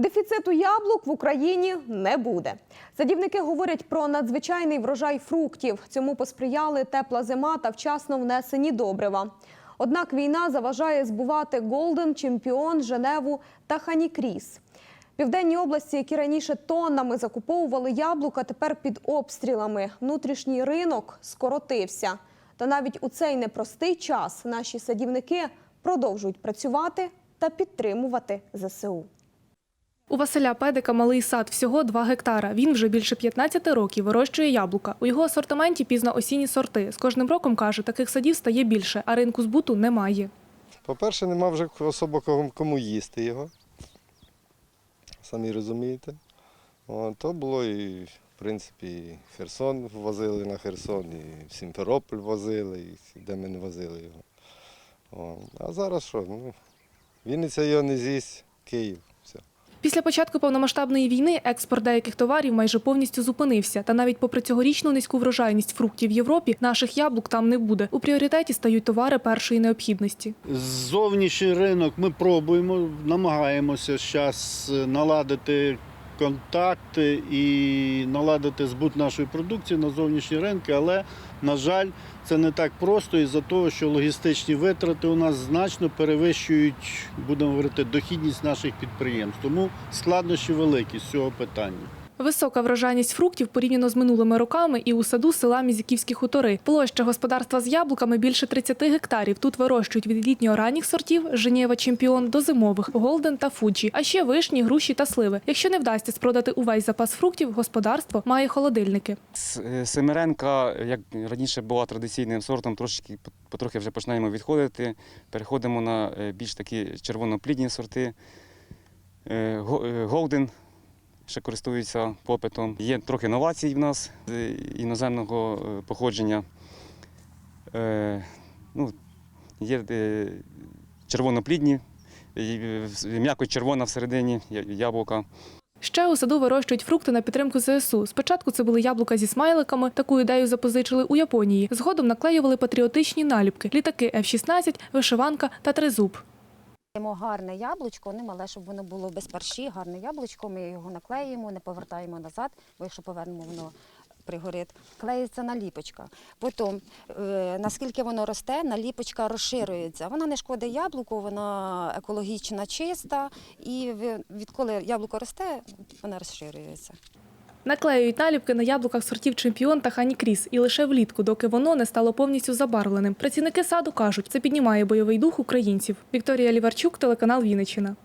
Дефіциту яблук в Україні не буде. Садівники говорять про надзвичайний врожай фруктів. Цьому посприяли тепла зима та вчасно внесені добрива. Однак війна заважає збувати Голден, Чемпіон, Женеву та Ханікріс. Південні області, які раніше тоннами закуповували яблука, тепер під обстрілами. Внутрішній ринок скоротився. Та навіть у цей непростий час наші садівники продовжують працювати та підтримувати ЗСУ. У Василя Педика малий сад всього 2 гектара. Він вже більше 15 років вирощує яблука. У його асортименті пізно-осінні сорти. З кожним роком каже, таких садів стає більше, а ринку збуту немає. По-перше, нема вже особо кому- їсти його. Самі розумієте. То було і, в принципі, і Херсон возили на Херсон, і в Сімферополь возили, і де ми не возили його. А зараз що? Ну, Вінниця його не з'їсть, Київ. Після початку повномасштабної війни експорт деяких товарів майже повністю зупинився. Та навіть попри цьогорічну низьку врожайність фруктів в Європі, наших яблук там не буде. У пріоритеті стають товари першої необхідності. Зовнішній ринок ми пробуємо, намагаємося зараз наладити контакти і наладити збут нашої продукції на зовнішні ринки, але, на жаль, це не так просто із-за того, що логістичні витрати у нас значно перевищують, будемо говорити, дохідність наших підприємств. Тому складнощі великі з цього питання. Висока врожайність фруктів порівняно з минулими роками і у саду села Мізиківські хутори. Площа господарства з яблуками більше 30 гектарів. Тут вирощують від літньо-ранніх сортів Женєва Чемпіон до зимових Голден та Фуджі, а ще вишні, груші та сливи. Якщо не вдасться спродати увесь запас фруктів, господарство має холодильники. Е, Семеренка, як раніше була традиційним сортом, трошки потрохи вже починаємо відходити. Переходимо на е, більш такі червоноплідні сорти. Е, Голден ще користуються попитом. Є трохи новацій в нас е, іноземного е, походження. Е, Ну, є е, червоноплідні, м'яко червона всередині яблука. Ще у саду вирощують фрукти на підтримку ЗСУ. Спочатку це були яблука зі смайликами. Таку ідею запозичили у Японії. Згодом наклеювали патріотичні наліпки: літаки F-16, вишиванка та тризуб. Маємо гарне яблучко, не мале, щоб воно було без парші, гарне яблучко. Ми його наклеїмо, не повертаємо назад, бо якщо повернемо, воно пригорить. Клеїться наліпочка. Потім, е, наскільки воно росте, наліпочка розширюється. Вона не шкодить яблуку, вона екологічна, чиста. І відколи яблуко росте, вона розширюється. Наклеюють наліпки на яблуках сортів чемпіон та хані кріс і лише влітку, доки воно не стало повністю забарвленим. Працівники саду кажуть, це піднімає бойовий дух українців. Вікторія Ліварчук, телеканал Вінниччина.